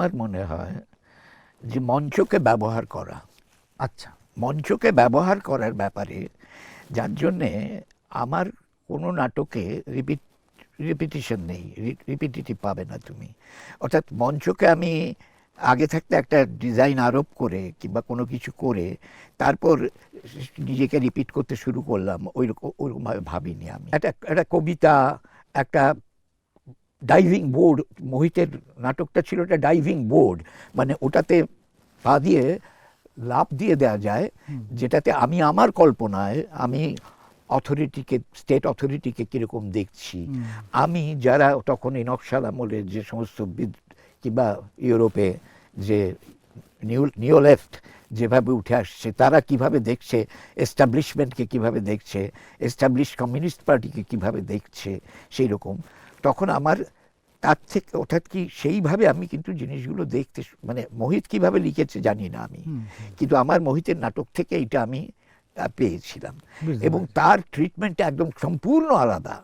আমার মনে হয় যে মঞ্চকে ব্যবহার করা আচ্ছা। মঞ্চকে ব্যবহার করার ব্যাপারে যার জন্যে আমার কোনো নাটকে রিপিট রিপিটিশন নেই রিপিটিটিভ পাবে না তুমি। অর্থাৎ মঞ্চকে আমি আগে থাকতে একটা ডিজাইন আরোপ করে কিংবা কোনো কিছু করে তারপর নিজেকে রিপিট করতে শুরু করলাম ওই রকম ওইরকমভাবে ভাবিনি আমি। একটা একটা কবিতা একটা ডাইভিং বোর্ড মোহিতের নাটকটা ছিল একটা ডাইভিং বোর্ড মানে ওটাতে পা দিয়ে লাভ দিয়ে দেওয়া যায় যেটাতে আমি আমার কল্পনায় আমি অথরিটিকে স্টেট অথরিটিকে কীরকম দেখছি। আমি যারা তখন এই নকশাল আমলের যে সমস্ত বিদ- কিংবা ইউরোপে যে নিউ নিউ লেফট যেভাবে উঠে আসছে তারা কীভাবে দেখছে এস্টাবলিশমেন্টকে কীভাবে দেখছে এস্টাবলিশ কমিউনিস্ট পার্টিকে কীভাবে দেখছে সেই রকম তখন আমার তার থেকে অর্থাৎ কি সেইভাবে আমি কিন্তু জিনিসগুলো দেখতে মানে মোহিত কীভাবে লিখেছে জানি না আমি। কিন্তু আমার মোহিতের নাটক থেকে এটা আমি পেয়েছিলাম। এবং তার ট্রিটমেন্টটা একদম সম্পূর্ণ আলাদা।